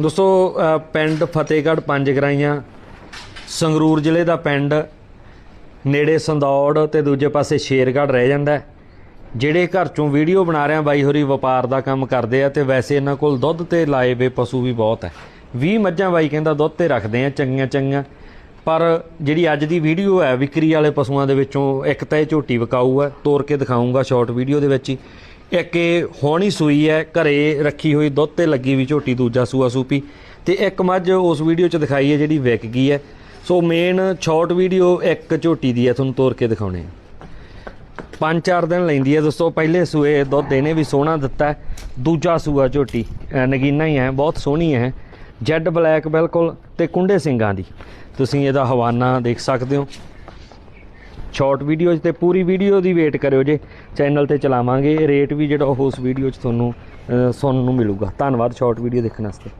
ਦੋਸਤੋ ਪਿੰਡ ਫਤਿਹਗੜ੍ਹ ਪੰਜ ਗਰਾਈਆਂ, ਸੰਗਰੂਰ ਜ਼ਿਲ੍ਹੇ ਦਾ ਪਿੰਡ, ਨੇੜੇ ਸੰਦੌੜ ਤੇ ਦੂਜੇ ਪਾਸੇ ਸ਼ੇਰਗੜ੍ਹ ਰਹਿ ਜਾਂਦਾ ਜਿਹੜੇ ਘਰ ਚੋਂ ਵੀਡੀਓ ਬਣਾ ਰਿਹਾ ਬਾਈ ਹੋਰੀ ਵਪਾਰ ਦਾ ਕੰਮ ਕਰਦੇ ਆ ਤੇ ਵੈਸੇ ਇਹਨਾਂ ਕੋਲ ਦੁੱਧ ਤੇ ਲਾਏ ਵੇ ਪਸ਼ੂ ਵੀ ਬਹੁਤ ਹੈ। 20 ਮੱਝਾਂ ਬਾਈ ਕਹਿੰਦਾ ਦੁੱਧ ਤੇ ਰੱਖਦੇ ਆ, ਚੰਗੀਆਂ ਚੰਗੀਆਂ। ਪਰ ਜਿਹੜੀ ਅੱਜ ਦੀ ਵੀਡੀਓ ਹੈ, ਵਿਕਰੀ ਵਾਲੇ ਪਸ਼ੂਆਂ ਦੇ ਵਿੱਚੋਂ ਇੱਕ ਤਾਂ ਇਹ ਝੋਟੀ ਵਿਕਾਊ ਹੈ ਤੋੜ ਕੇ ਦਿਖਾਉਂਗਾ ਸ਼ਾਰਟ ਵੀਡੀਓ ਦੇ ਵਿੱਚ ਹੀ। ਇੱਕ ਇਹ ਹੋਣੀ ਸੂਈ ਹੈ, ਘਰੇ ਰੱਖੀ ਹੋਈ ਦੁੱਧ ਤੇ ਲੱਗੀ ਵੀ ਝੋਟੀ ਦੂਜਾ ਸੂਆ ਸੂਪੀ। ਤੇ ਇੱਕ ਮੱਝ ਉਸ ਵੀਡੀਓ 'ਚ ਦਿਖਾਈ ਹੈ ਜਿਹੜੀ ਵਿਕ ਗਈ ਹੈ। ਸੋ ਮੇਨ ਸ਼ਾਰਟ ਵੀਡੀਓ ਇੱਕ ਝੋਟੀ ਦੀ ਹੈ, ਤੁਹਾਨੂੰ ਤੋਰ ਕੇ ਦਿਖਾਉਣੇ ਆ। ਪੰਜ ਚਾਰ ਦਿਨ ਲੈਂਦੀ ਹੈ ਦੋਸਤੋ, ਪਹਿਲੇ ਸੂਏ ਦੁੱਧ ਇਹਨੇ ਵੀ ਸੋਹਣਾ ਦਿੱਤਾ ਦੂਜਾ ਸੂਆ ਝੋਟੀ ਨਗੀਨਾ ਹੀ ਹੈ, ਬਹੁਤ ਸੋਹਣੀ ਹੈ। ਜੈਡ ਬਲੈਕ ਬਿਲਕੁਲ ਤੇ ਕੁੰਡੇ ਸਿੰਘਾਂ ਦੀ। ਤੁਸੀਂ ਇਹਦਾ ਹਵਾਨਾ ਦੇਖ ਸਕਦੇ ਹੋ। ਸ਼ਾਰਟ ਵੀਡੀਓਜ਼ ਤੇ ਪੂਰੀ ਵੀਡੀਓ ਦੀ ਵੇਟ ਕਰਿਓ ਜੇ। ਚੈਨਲ ਤੇ ਚਲਾਵਾਂਗੇ, ਰੇਟ ਵੀ ਜਿਹੜਾ ਉਹ ਉਸ ਵੀਡੀਓ 'ਚ ਤੁਹਾਨੂੰ ਸੁਣਨ ਨੂੰ ਮਿਲੂਗਾ। ਧੰਨਵਾਦ ਸ਼ਾਰਟ ਵੀਡੀਓ ਦੇਖਣ ਵਾਸਤੇ।